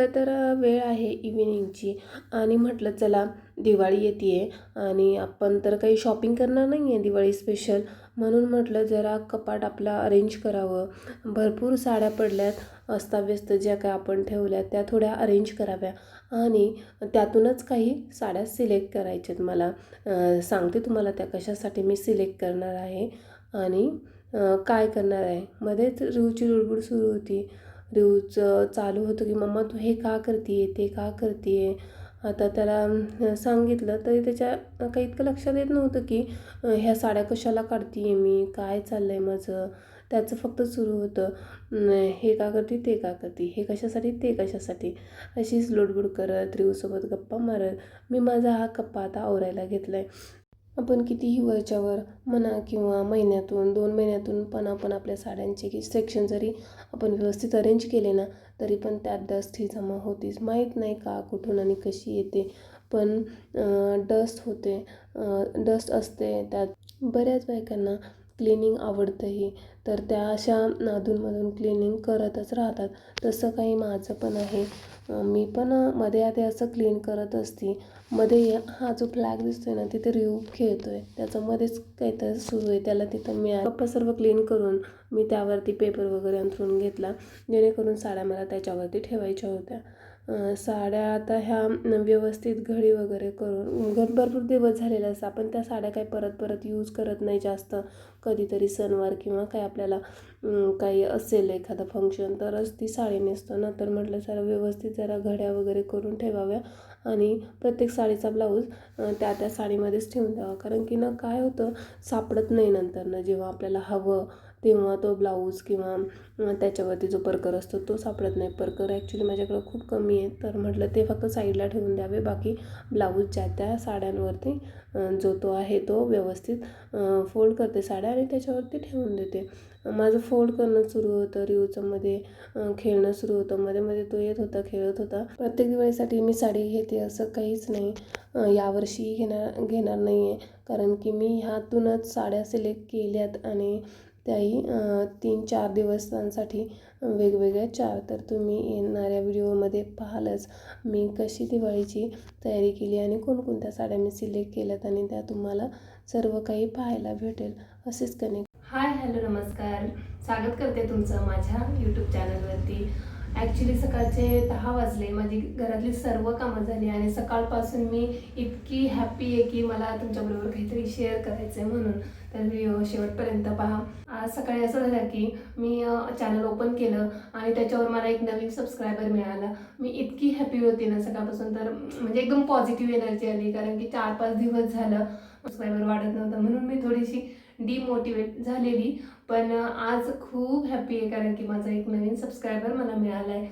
खरं तर वेळ आहे इव्हिनिंगची आणि म्हटलं चला दिवाळी येते आहे आणि आपण तर काही शॉपिंग करणार नाही आहे दिवाळी स्पेशल म्हणून म्हटलं जरा कपाट आपला अरेंज करावं. भरपूर साड्या पडल्यात अस्ताव्यस्त ज्या काय आपण ठेवल्या त्या थोड्या अरेंज कराव्या. आणि त्यातूनच काही साड्या सिलेक्ट करायच्यात मला. सांगते तुम्हाला त्या कशासाठी मी सिलेक्ट करणार आहे. आणि काय करणार आहे? मध्येच रुची रुडबुड सुरू होती. रिवचं चालू होतं की मम्मा तू हे का करते ते का करते आता त्याला सांगितलं. तरी त्याच्या काही इतकं लक्षात येत नव्हतं की ह्या साड्या कशाला काढते मी? काय चाललं आहे माझं? त्याचं फक्त सुरू होतं हे का करते? ते का करते? हे कशासाठी? ते कशासाठी? अशीच लोडबुड करत रिवसोबत गप्पा मारत मी माझा हा कप्पा आता आवरायला घेतला आहे आपण कितीही वरच्यावर म्हणा किंवा महिन्यातून दोन महिन्यातून पण आपण आपल्या साड्यांचे की सेक्शन जरी आपण व्यवस्थित अरेंज केले ना तरी पण त्यात डस्ट ही जमा होतीच. माहीत नाही का कुठून आणि कशी येते पण डस्ट होते. डस्ट असते त्यात. बऱ्याच बायकांना क्लिनिंग आवडतंही. तर त्या अशा अधूनमधून क्लिनिंग करतच राहतात. तसं काही माझं पण आहे. मी पण मध्ये आधी असं क्लीन करत असते. मध्ये हा जो फ्लॅग दिसतोय ना तिथे रिव खेळतोय. त्याच्यामध्येच काहीतरी सुरू आहे. त्याला तिथं मी गप्पा सर्व क्लीन करून मी त्यावरती पेपर वगैरे अंथरून घेतला. जेणेकरून साड्या मला त्याच्यावरती ठेवायच्या होत्या. साड्या आता ह्या व्यवस्थित घडी वगैरे करून घर भरपूर दिवस झालेले असतात. आपण त्या साड्या काही परत परत यूज करत नाही जास्त. कधीतरी सणवार किंवा काय आपल्याला काही असेल एखादं फंक्शन तरच ती साडी नेसतो ना. तर म्हटलं जरा व्यवस्थित जरा घड्या वगैरे करून ठेवाव्या आणि प्रत्येक साडीचा ब्लाऊज त्या त्या साडीमध्येच ठेवून द्यावा. कारण की ना काय होतं सापडत नाही नंतर ना जेव्हा आपल्याला हवं तेव्हा तो ब्लाऊज किंवा त्याच्यावरती जो परकर असतो तो सापडत नाही. परकर ॲक्च्युली माझ्याकडं खूप कमी आहे. तर म्हटलं ते फक्त साईडला ठेवून द्यावे. बाकी ब्लाऊज ज्या त्या साड्यांवरती जो तो आहे तो व्यवस्थित फोल्ड करते साड्या आणि त्याच्यावरती ठेवून देते. माझं फोल्ड करणं सुरू होतं. रिओचंमध्ये खेळणं सुरू होतं. मध्ये मध्ये तो येत होता खेळत होता. प्रत्येक दिवाळीसाठी मी साडी घेते असं काहीच नाही. यावर्षी घेणार घेणार नाही आहे कारण की मी ह्यातूनच साड्या सिलेक्ट केल्यात आणि त्याही तीन चार दिवसांसाठी वेगवेगळ्या चार. तर तुम्ही येणाऱ्या व्हिडिओमध्ये पाहालच मी कशी दिवाळीची तयारी केली आणि कोणकोणत्या साड्या मी सिलेक्ट केल्यात आणि त्या तुम्हाला सर्व काही पाहायला भेटेल असेच कनेक्ट. हाय हॅलो नमस्कार. स्वागत करते तुमचं माझ्या यूट्यूब चॅनलवरती ॲक्च्युली सकाळचे दहा वाजले. माझी घरातली सर्व कामं झाली आणि सकाळपासून मी इतकी हॅप्पी आहे की मला तुमच्याबरोबर काहीतरी शेअर करायचं आहे म्हणून. तर व्हिडिओ शेवटपर्यंत पहा. आज सकाळी असं झालं की मी चॅनल ओपन केलं आणि त्याच्यावर मला एक नवीन सबस्क्रायबर मिळाला. मी इतकी हॅपी होती ना सकाळपासून. तर म्हणजे एकदम पॉझिटिव्ह एनर्जी आली कारण की चार पाच दिवस झालं सबस्क्रायबर वाढत नव्हतं म्हणून मी थोडीशी डिमोटिवेट झालेली. पण आज खूप हॅपी आहे कारण की माझा एक नवीन सबस्क्रायबर मला मिळाला आहे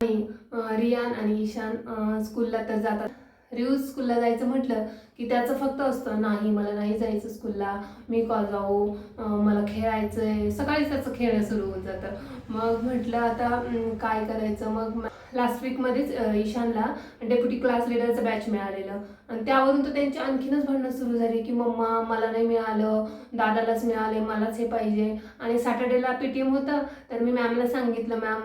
आणि रियान आणि ईशान स्कूलला तर जातात. रिव्ह्यूज स्कूलला जायचं म्हटलं की त्याचं फक्त असतं नाही मला नाही जायचं स्कूलला मी कॉल जाऊ? मला खेळायचं आहे सकाळीच त्याचं खेळणं सुरू होऊन जातं. मग म्हटलं आता काय करायचं? मग लास्ट वीकमध्येच ईशानला डेप्युटी क्लास लिडरचं बॅच मिळालेलं. आणि त्यावरून तर त्यांची आणखीनच भांडणं सुरू झाली की मम्मा मला नाही मिळालं. दादालाच मिळाले. मलाच हे पाहिजे. आणि सॅटर्डेला पी टी एम होतं. तर मी मॅमला सांगितलं मॅम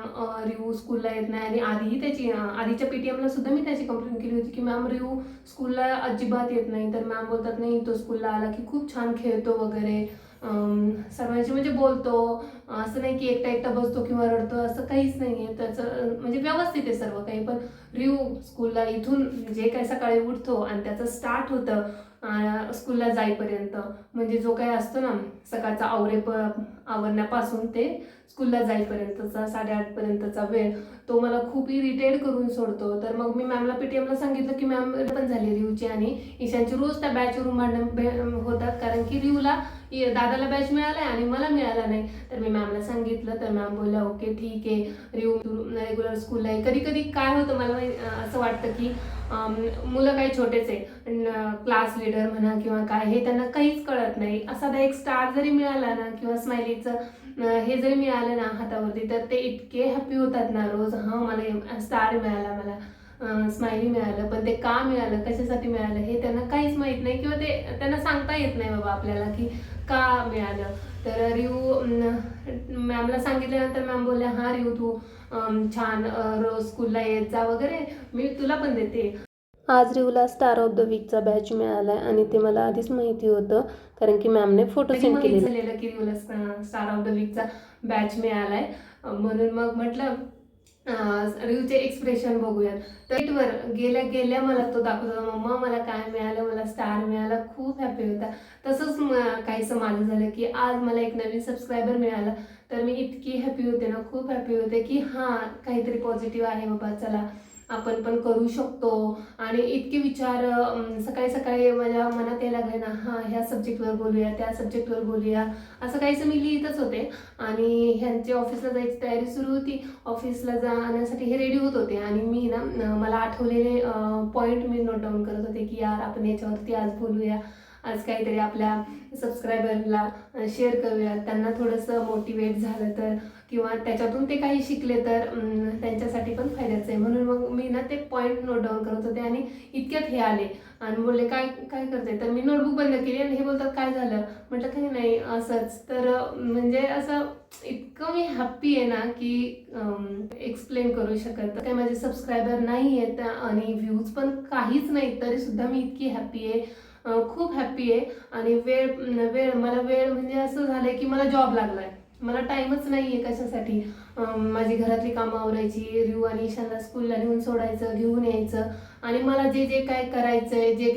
रिव्हू स्कूलला येत नाही. आणि आधीही त्याची आधीच्या पी टी एमला सुद्धा मी त्याची कंप्लेंट केली होती की मॅम रिव्हू स्कूलला अजिबात येत नाही. तर मॅम बोलतात नाही तो स्कूलला आला की खूप छान खेळतो वगैरे. सर्वांशी म्हणजे बोलतो. असं नाही की एकटा एकटा बसतो किंवा रडतो असं काहीच नाही आहे त्याचं म्हणजे व्यवस्थित आहे सर्व काही पण रिव्यू स्कूलला इथून जे काही सकाळी उठतो आणि त्याचं स्टार्ट होतं स्कूलला जाईपर्यंत म्हणजे जो काही असतो ना सकाळचा आवरे प आवरण्यापासून ते स्कूलला जाईपर्यंतचा साडेआठपर्यंतचा वेळ तो मला खूप इरिटेट करून सोडतो. तर मग मी मॅमला पीटीएमला सांगितलं की मॅम पण झाली रिव्हची आणि ईशानची रोज त्या बॅचवरून भांडण होतात. कारण की रिव्हला दादाला बॅच मिळाला आहे आणि मला मिळाला नाही. तर मी मॅमला सांगितलं तर मॅम बोलल्या ओके ठीक आहे. रिव्ह रेग्युलर स्कूलला आहे कधी कधी काय होतं मला असं वाटतं की मुलं काही छोटेच आहे क्लास लीडर म्हणा किंवा काय हे त्यांना काहीच कळत नाही. असा एक स्टार जरी मिळाला ना किंवा स्माइलीचं हे जरी मिळालं ना हातावरती तर ते इतके हॅपी होतात ना रोज हां मला स्टार मिळाला मला स्माइली मिळालं पण ते का मिळालं कशासाठी मिळालं हे त्यांना काहीच माहीत नाही. किंवा ते त्यांना सांगता येत नाही बाबा आपल्याला की का मिळालं? तर रिव मॅमला सांगितल्यानंतर मॅम बोलल्या हां रिव तू छान रोज स्कूलला येत जा वगैरे मी तुला पण देते. आज रिवला स्टार ऑफ द वीकचा बॅच मिळाला आहे आणि ते मला आधीच माहिती होतं कारण की मॅमने फोटो सेंड केलेले. की मला स्टार ऑफ द वीकचा बॅच मिळालाय? म्हणून मग म्हटलं रिवचे एक्सप्रेशन बघूयात. तर गेल्या गेल्या मला तो दाखवत होता मम्मा मला काय मिळालं? मला स्टार मिळाला खूप हॅपी होता. तसंच काहीसं माझं झालं की आज मला एक नवीन सबस्क्रायबर मिळाला. तर मी इतकी हॅपी होते ना खूप हॅपी होते की हां काहीतरी पॉझिटिव्ह आहे बाबा चला. आपण पण करू शकतो. आणि इतके विचार सकाळी सकाळी माझ्या मनात यायला लागले ना हां ह्या सब्जेक्टवर बोलूया त्या सब्जेक्टवर बोलूया असं काहीसं मी लिहितच होते. आणि ह्यांची ऑफिसला जायची तयारी सुरू होती. ऑफिसला जाण्यासाठी हे रेडी होत होते. आणि मी ना मला आठवलेले पॉईंट मी नोट डाऊन करत होते की यार आपण याच्यावरती आज बोलूया. आज काहीतरी आपल्या सबस्क्रायबरला शेअर करूया त्यांना थोडंसं मोटिवेट झालं तर किंवा त्याच्यातून ते काही शिकले तर त्यांच्यासाठी पण फायद्याचं आहे. म्हणून मग मी ना ते पॉईंट नोट डाऊन करत होते आणि इतक्यात हे आले. आणि बोलले काय काय करते तर मी नोटबुक बंद केली आणि हे बोलतात काय झालं? म्हटलं काही नाही असंच. तर म्हणजे असं इतकं मी हॅप्पी आहे ना की एक्सप्लेन करू शकत काही माझे सबस्क्रायबर नाही आहेत आणि व्ह्यूज पण काहीच नाही तरी सुद्धा मी इतकी हॅप्पी आहे. खूप हॅप्पी आहे. आणि वेळ वेळ मला वेळ म्हणजे असं झालंय की मला जॉब लागलाय. मला टाइमच नाही आहे कशासाठी माझी घरातली कामं आवरायची रिव आणि ईशानला स्कूलला नेऊन सोडायचं घेऊन यायचं. आणि मला जे जे काय करायचंय जे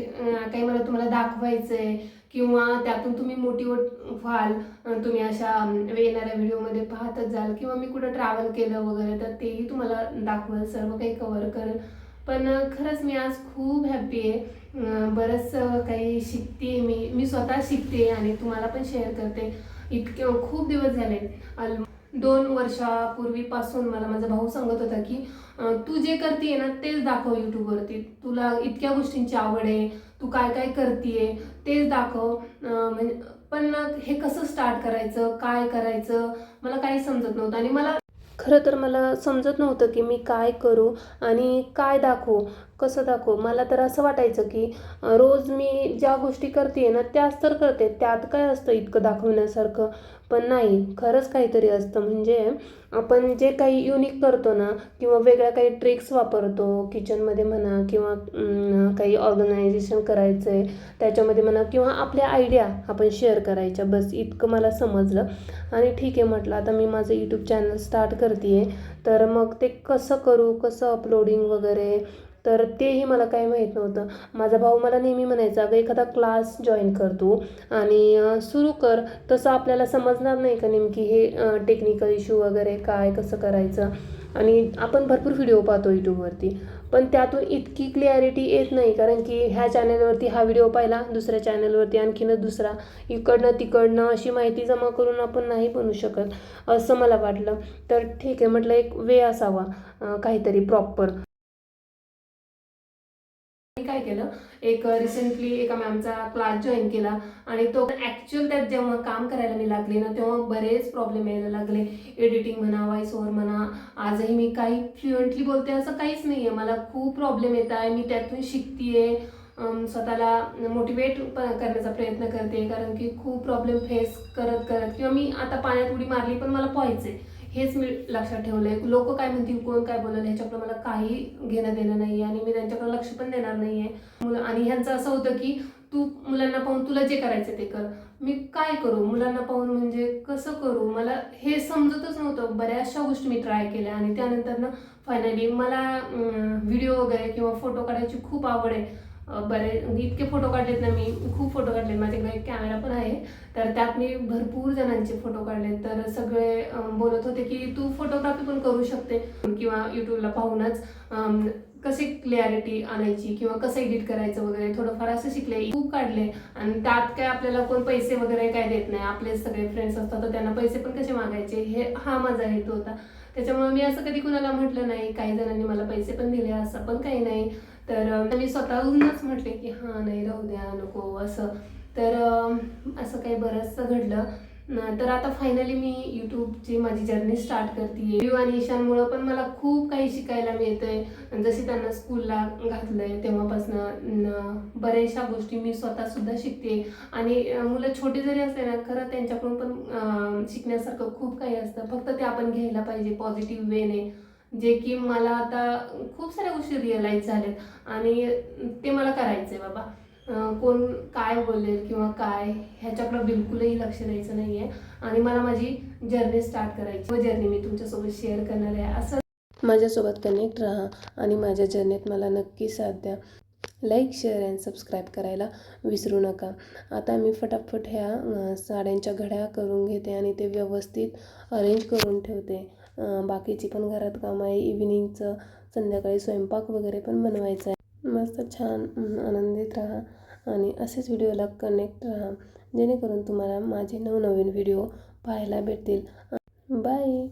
काही मला तुम्हाला दाखवायचं आहे किंवा त्यातून तुम्ही मोटिवेट व्हाल तुम्ही अशा येणाऱ्या व्हिडिओमध्ये पाहतच जाल किंवा मी कुठं ट्रॅव्हल केलं वगैरे तर तेही तुम्हाला दाखवाल. सर्व काही कवर करेल. पण खरंच मी आज खूप हॅप्पी आहे. बरंच काही शिकते मी. मी स्वतः शिकते आणि तुम्हाला पण शेअर करते. इतके खूप दिवस झाले अल- दोन वर्षापूर्वीपासून मला माझा भाऊ सांगत होता की तू जे करते ना तेच दाखव यूट्यूबवरती तुला इतक्या गोष्टींची आवड आहे. तू काय काय करते तेच दाखव. म्हणजे पण हे कसं स्टार्ट करायचं काय करायचं मला काही समजत नव्हतं. आणि मला खरं तर मला समजत नव्हतं की मी काय करू आणि काय दाखवू. कसं दाखवू? मला तर असं वाटायचं की रोज मी ज्या गोष्टी करते ना त्याच तर करते. त्यात काय असतं इतकं दाखवण्यासारखं? पण नाही खरंच काहीतरी असतं. म्हणजे आपण जे काही युनिक करतो ना किंवा वेगळ्या काही ट्रिक्स वापरतो किचनमध्ये म्हणा किंवा काही ऑर्गनायझेशन करायचं आहे त्याच्यामध्ये म्हणा किंवा आपल्या आयडिया आपण शेअर करायच्या. बस इतकं मला समजलं. आणि ठीक आहे म्हटलं आता मी माझं यूट्यूब चॅनल स्टार्ट करते आहे तर मग ते कसं करू कसं अपलोडिंग वगैरे? तर तेही मला काही माहीत नव्हतं. माझा भाऊ मला नेहमी म्हणायचा अगं एखादा क्लास जॉईन कर तू आणि सुरू कर. तसं आपल्याला समजणार नाही का नेमकी हे टेक्निकल इश्यू वगैरे काय कसं करायचं? आणि आपण भरपूर व्हिडिओ पाहतो यूट्यूबवरती पण त्यातून इतकी क्लॅरिटी येत नाही कारण की ह्या चॅनलवरती हा व्हिडिओ पाहिला दुसऱ्या चॅनलवरती आणखीनच दुसरा. इकडनं तिकडनं अशी माहिती जमा करून आपण नाही बनवू शकत असं मला वाटलं. तर ठीक आहे म्हटलं एक वे असावा काहीतरी प्रॉपर मी काय केलं एक रिसेंटली एका मॅमचा क्लास जॉईन केला आणि तो ॲक्च्युअल त्यात जेव्हा काम करायला मी लागले ना तेव्हा बरेच प्रॉब्लेम यायला लागले. एडिटिंग म्हणा व्हॉइस ओव्हर म्हणा आजही मी काही फ्लुएंटली बोलते असं काहीच नाही आहे मला खूप प्रॉब्लेम येत आहे मी त्यातून शिकतीये. स्वतःला मोटिवेट करण्याचा प्रयत्न करते कारण की खूप प्रॉब्लेम फेस करत करत किंवा मी आता पाण्यात उडी मारली पण मला पोहायचे हेच मी लक्षात ठेवलंय. लोक काय म्हणतील कोण काय बोलेल ह्याच्याकडे मला काही घेणं देणं नाही आणि मी त्यांच्याकडे लक्ष पण देणार नाही आहे आणि ह्यांचं असं होतं की तू मुलांना पाहून तुला जे करायचं ते कर. मी काय करू? मुलांना पाहून म्हणजे कसं करू? मला हे समजतच नव्हतं. बऱ्याचशा गोष्टी मी ट्राय केल्या आणि त्यानंतर ना फायनली मला व्हिडिओ वगैरे किंवा फोटो काढायची खूप आवड आहे. बरे म्हणजे इतके फोटो काढलेत ना मी खूप फोटो काढलेत. माझ्याकडे एक कॅमेरा पण आहे. तर त्यात मी भरपूर जणांचे फोटो काढले तर सगळे बोलत होते की तू फोटोग्राफी पण करू शकते. किंवा यूट्यूबला पाहूनच कसे कशी क्लॅरिटी आणायची किंवा कसं एडिट करायचं वगैरे थोडंफार असं शिकले. खूप काढले. आणि त्यात काय आपल्याला कोण पैसे वगैरे काय देत नाही. आपले सगळे फ्रेंड्स असतात तर त्यांना पैसे पण कसे मागायचे? हे हा माझा हेतू होता. त्याच्यामुळे मी असं कधी कुणाला म्हटलं नाही काही जणांनी मला पैसे पण दिले असं पण काही नाही. तर मी स्वतःहूनच म्हटले की हां नाही राहू द्या नको असं. तर असं काही बरंचसं घडलं. तर आता फायनली मी यूट्यूबची माझी जर्नी स्टार्ट करते यू आणि ईशानमुळं पण मला खूप काही शिकायला मिळतंय. जशी त्यांना स्कूलला घातलं आहे तेव्हापासनं बऱ्याचशा गोष्टी मी स्वतःसुद्धा शिकते. आणि मुलं छोटी जरी असले ना खरं त्यांच्याकडून पण शिकण्यासारखं खूप काही असतं. फक्त ते आपण घ्यायला पाहिजे पॉझिटिव्ह वेने जे की मला आता खूप साऱ्या गोष्टी रिअलाईज झाल्यात. आणि ते मला करायचं आहे बाबा कोण काय बोलेल किंवा काय ह्याच्याकडं बिलकुलही लक्ष द्यायचं नाही आहे आणि मला माझी जर्नी स्टार्ट करायची. व जर्नी मी तुमच्यासोबत शेअर करणार आहे. असं माझ्यासोबत कनेक्ट राहा आणि माझ्या जर्नीत मला नक्की साथ द्या. लाईक शेअर अँड सबस्क्राईब करायला विसरू नका. आता मी फटाफट ह्या साड्यांच्या घड्या करून घेते आणि ते व्यवस्थित अरेंज करून ठेवते. बाकीची पण घरात कामं आहे. इव्हिनिंगचं संध्याकाळी स्वयंपाक वगैरे पण बनवायचा आहे. मस्त छान आनंदित राहा आणि असेच व्हिडिओला कनेक्ट राहा. जेणेकरून तुम्हाला माझे नवनवीन व्हिडिओ पाहायला भेटतील. बाय